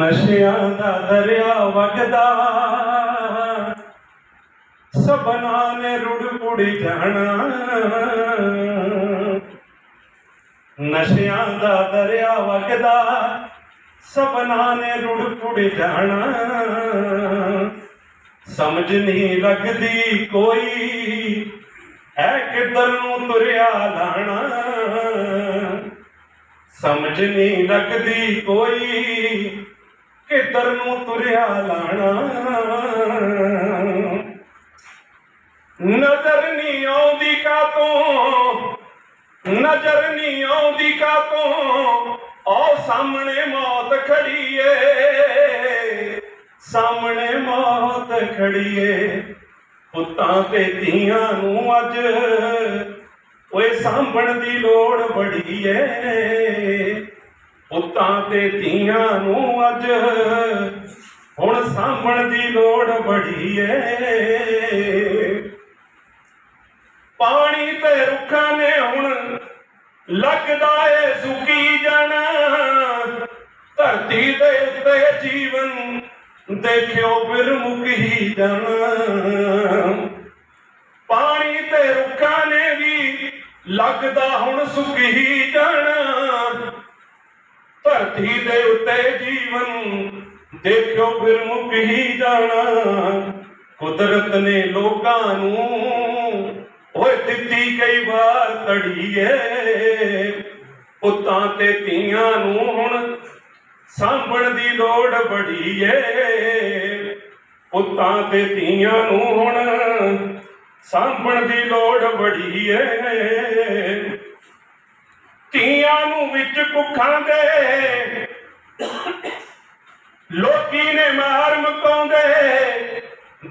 ਨਸ਼ਿਆਂ ਦਾ ਦਰਿਆ ਵਗਦਾ। ਸਬਨਾ ਨੇ ਰੁੜ ਪੁੜ ਜਾਣਾ। ਨਸ਼ਿਆਂ ਦਾ ਦਰਿਆ ਵਗਦਾ ਸਬਨਾ ਨੇ ਰੁੜ ਪੁੜ ਜਾਣਾ। ਸਮਝ ਨਹੀਂ ਲੱਗਦੀ ਕੋਈ ਹੈ ਕਿੱਧਰ ਨੂੰ ਤੁਰਿਆ ਲਾਣਾ। ਸਮਝ ਨਹੀਂ ਲੱਗਦੀ ਕੋਈ ਕਿੱਧਰ ਨੂੰ ਤੁਰਿਆ ਲਾਣਾ? ਨਜ਼ਰ ਨਹੀਂ ਆਉਂਦੀ ਕਾ ਤੋਂ ਨਜ਼ਰ ਨਹੀਂ ਆਉਂਦੀ ਕਾ ਤੋਂ ਆਹ ਸਾਹਮਣੇ ਮੌਤ ਖੜੀ ਏ ਸਾਹਮਣੇ ਮੌਤ ਖੜੀ ਏ ਪੁੱਤਾਂ ਤੇ ਧੀਆਂ ਨੂੰ ਅੱਜ, ਓਏ ਸਾਂਭਣ ਦੀ ਲੋੜ ਬੜੀ ਏ। ਪੁੱਤਾਂ ਤੇ ਧੀਆਂ ਨੂੰ ਅੱਜ ਹੁਣ ਸਾਂਭਣ ਦੀ ਲੋੜ ਬੜੀ ਏ। ਪਾਣੀ ਤੇ ਰੁੱਖਾਂ ਨੇ ਹੁਣ ਲੱਗਦਾ ਏ ਸੁੱਕੀ ਜਾਣਾ। ਧਰਤੀ ਦੇ ਉੱਤੇ ਜੀਵਨ ਦੇਖਿਓ ਫਿਰ ਮੁੱਕ ਜਾਣਾ। ਪਾਣੀ ਤੇ ਰੁੱਖਾਂ ਨੇ ਵੀ ਲੱਗਦਾ ਹੁਣ ਸੁੱਕ ਜਾਣਾ। ਧਰਤੀ ਦੇ ਉੱਤੇ ਜੀਵਨ, ਦੇਖਿਓ ਫਿਰ ਮੁੱਕ ਹੀ ਜਾਣਾ। ਕੁਦਰਤ ਨੇ ਲੋਕਾਂ ਨੂੰ, ਓਏ ਦਿੱਤੀ ਕਈ ਵਾਰ ਤੜੀਏ। ਪੁੱਤਾਂ ਤੇ ਧੀਆਂ ਨੂੰ ਹੁਣ ਸਾਂਭਣ ਦੀ ਲੋੜ ਬੜੀ ਏ ਪੁੱਤਾਂ ਤੇ ਧੀਆਂ ਨੂੰ ਹੁਣ ਸਾਂਭਣ ਦੀ ਲੋੜ ਬੜੀ ਏ ਧੀਆਂ ਨੂੰ ਵਿੱਚ ਕੁੱਖਾਂ ਦੇ। ਲੋਕੀ ਨੇ ਮਾਰ ਮਕਾਉਂਦੇ।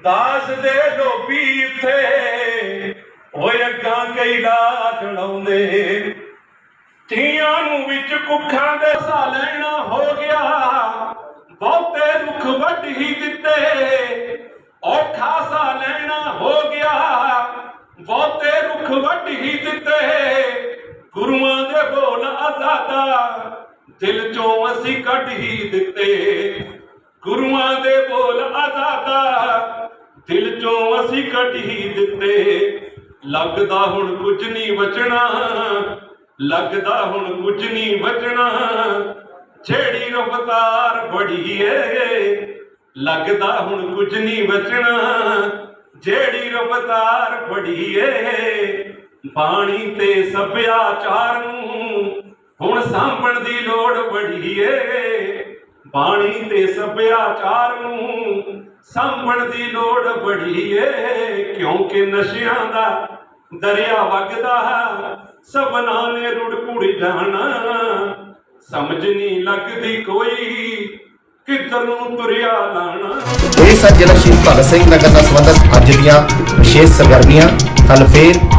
ਦਾਸ ਦੇ ਲੋਭੀ ਇੱਥੇ। ਓਏ ਅੱਗਾ ਕਈ ਲਾ ਚੜਾਉਂਦੇ ਧੀਆਂ ਨੂੰ ਵਿੱਚ ਕੁੱਖਾਂ ਦੇ। ਸਾ ਲੈਣਾ ਹੋ ਗਿਆ। ਬਹੁਤੇ ਰੁੱਖ ਵੱਢ ਹੀ ਦਿੱਤੇ। ਔਖਾ ਸਾ ਲੈਣਾ ਹੋ ਗਿਆ। ਬਹੁਤੇ ਰੁੱਖ ਵੱਢ ਹੀ ਦਿੱਤੇ। ਗੁਰੂਆਂ ਦੇ ਬੋਲ ਆਜ਼ਾਦਾ। ਦਿਲ ਚੋਂ ਅਸੀਂ ਕੱਢ ਹੀ ਦਿੱਤੇ। ਗੁਰੂਆਂ ਦੇ ਬੋਲ ਆਜ਼ਾਦਾ। ਦਿਲ ਚੋਂ ਅਸੀਂ ਕੱਢ ਹੀ ਦਿੱਤੇ। ਲੱਗਦਾ ਹੁਣ ਕੁਝ ਨਹੀਂ ਬਚਣਾ। ਲੱਗਦਾ ਹੁਣ ਕੁਝ ਨਹੀਂ ਬਚਣਾ। ਜਿਹੜੀ ਰਫਤਾਰ ਬੜੀ ਏ। ਲੱਗਦਾ ਹੁਣ ਕੁਝ ਨਹੀਂ ਬਚਣਾ। ਜਿਹੜੀ ਰਫਤਾਰ ਬੜੀ ਏ। ਬਾਣੀ ਤੇ ਸੱਭਿਆਚਾਰ ਨੂੰ ਹੁਣ ਸਾਂਭਣ ਦੀ ਲੋੜ ਬੜੀ ਏ। ਬਾਣੀ ਤੇ ਸੱਭਿਆਚਾਰ ਨੂੰ ਸਾਂਭਣ ਦੀ ਲੋੜ ਬੜੀ ਏ। ਕਿਉਂਕਿ ਨਸ਼ਿਆਂ ਦਾ ਦਰਿਆ ਵਗਦਾ ਸਭਨਾ ਨੇ ਰੁੜ ਪੁੜ ਜਾਣਾ। ਸਮਝ ਨਹੀਂ ਲੱਗਦੀ ਕੋਈ ਕਿੱਧਰ ਨੂੰ ਤੁਰਿਆ ਲਾਣਾ ਇਹ ਸਨ ਸ਼ਹੀਦ ਭਗਤ ਸਿੰਘ ਨਗਰ ਨਾਲ ਸੰਬੰਧਿਤ ਅੱਜ ਦੀਆਂ ਵਿਸ਼ੇਸ਼ ਸਰਗਰਮੀਆਂ ਕੱਲ ਫੇਰ